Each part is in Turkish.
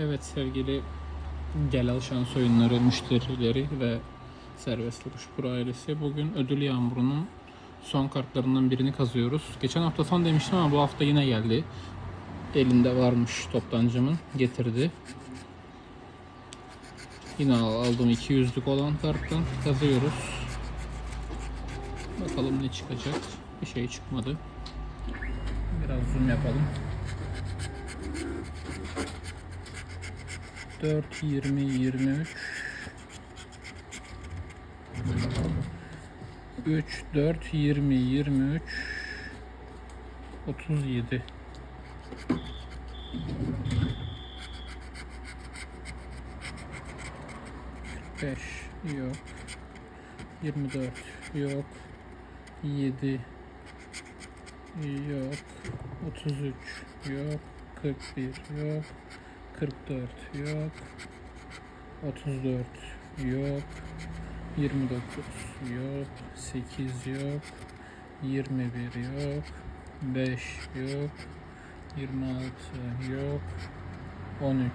Evet sevgili Gelal Şans Oyunları müşterileri ve Serbest Vuruş Pro ailesi bugün ödül yağmurunun son kartlarından birini kazıyoruz. Geçen hafta son demiştim ama bu hafta yine geldi. Elinde varmış toptancımın getirdi. Yine aldım 200'lük olan karttan kazıyoruz. Bakalım ne çıkacak. Bir şey çıkmadı. Biraz zoom yapalım. 4 20 23 3 4 20 23 37 5 yok. 24 yok. 7 yok. 33 yok. 41 yok 44 yok. 34 yok. 29 yok. 8 yok. 21 yok. 5 yok. 26 yok. 13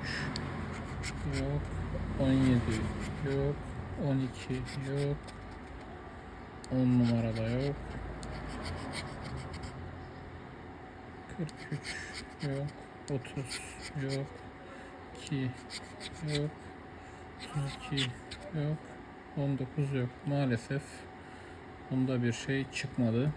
yok. 17 yok. 12 yok. 10 numarada yok. 43 yok. 30 yok 2 yok. 32 yok. 19 yok. Maalesef bunda bir şey çıkmadı